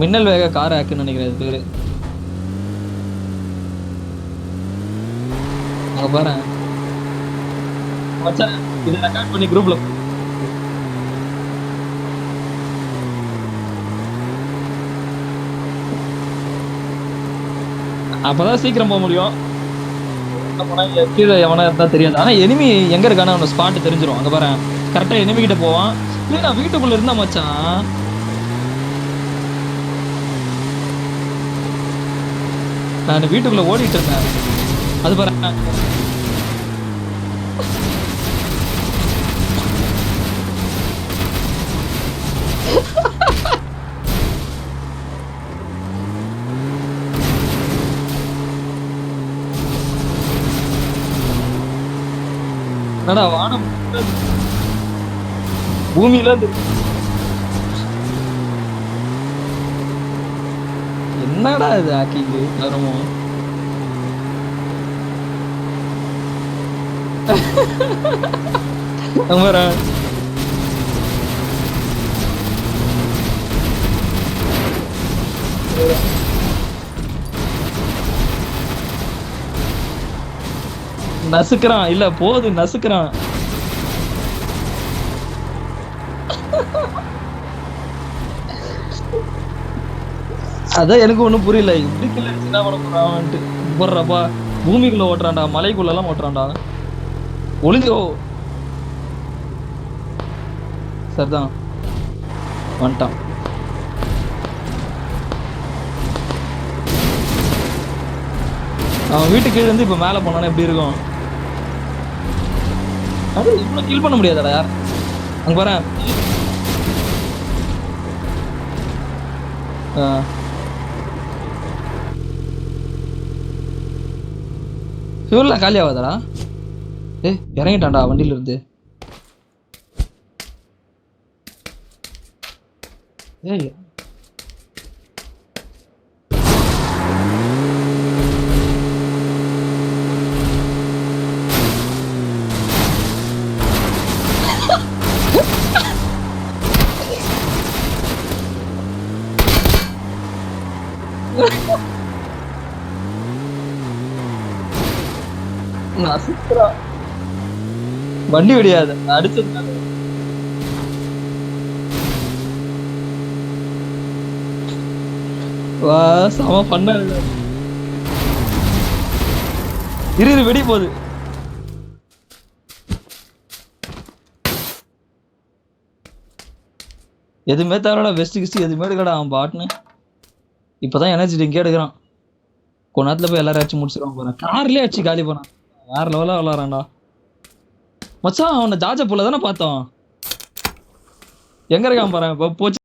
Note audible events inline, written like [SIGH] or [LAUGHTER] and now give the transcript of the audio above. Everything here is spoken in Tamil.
மின்னல் வேக கார் ஆக்குன்னு நினைக்கிறேன் அது பேரு. அங்கே பாரு. இதை ரெக்கார்ட் பண்ணி குரூப்ல அப்பதான் சீக்கிரம் போக முடியும். கீழே எவனா இருந்தா தெரியாது. ஆனா எனிமி எங்க இருக்கானு ஸ்பாட் தெரிஞ்சிடும் அங்க பாரு. கரெக்டா எனிமி கிட்ட போவான். இல்ல நான் வீட்டுக்குள்ள இருந்தா மச்சான் நான் வீட்டுக்குள்ளே ஓடிட்டு இருந்தேன் அது பாரு. என்னடா வானம்? பூமியில இருந்து என்னடா இது ஆக்கிக்கு தரமோ அமரா நசுக்குறான். இல்ல போது நசுக்குறான். அதான் எனக்கு ஒன்றும் புரியல. இப்படி கிள்ள என்ன பண்ண போறான்ட்டு போடுறப்பா பூமிக்குள்ள ஓட்டுறான்டா மலைக்குள்ள எல்லாம் ஓட்டுறான்டா. ஒளிஞ்சோ சரிதான். வந்துட்டான். அவன் வீட்டு கீழ இருந்து இப்ப மேல போனானே எப்படி இருக்கும்? அது இவ்வளவு கில் பண்ண முடியாதடா. யார் அங்க பாரு ஃபியூல்லாம் காலி ஆகாதடா. ஏய் இறங்கிட்டான்டா வண்டியில இருந்து. ஏய். [LAUGHS] வண்டி விடியாது. அடிச்சதுனால வா செம பண்ண இரு இரு வெடி போகுது. எதுவுமே தவிர வெஸ்ட் கிஸ்ட் எதுவுமே எடுக்கடா அவன் பாட்டுன்னு. இப்பதான் எனர்ஜி ட்ரிங்கே எடுக்கிறான். கொஞ்ச நேரத்துல போய் எல்லாரும் அடிச்சு முடிச்சிருவான் போறேன் கார்லயே அடிச்சு காலி போனான் வேற லெவலா விளாட்றான்டா. மச்சான் அவனை ஜாஜ புள்ள தானே பார்த்தோம். எங்க இருக்கான் பாரு போச்சு.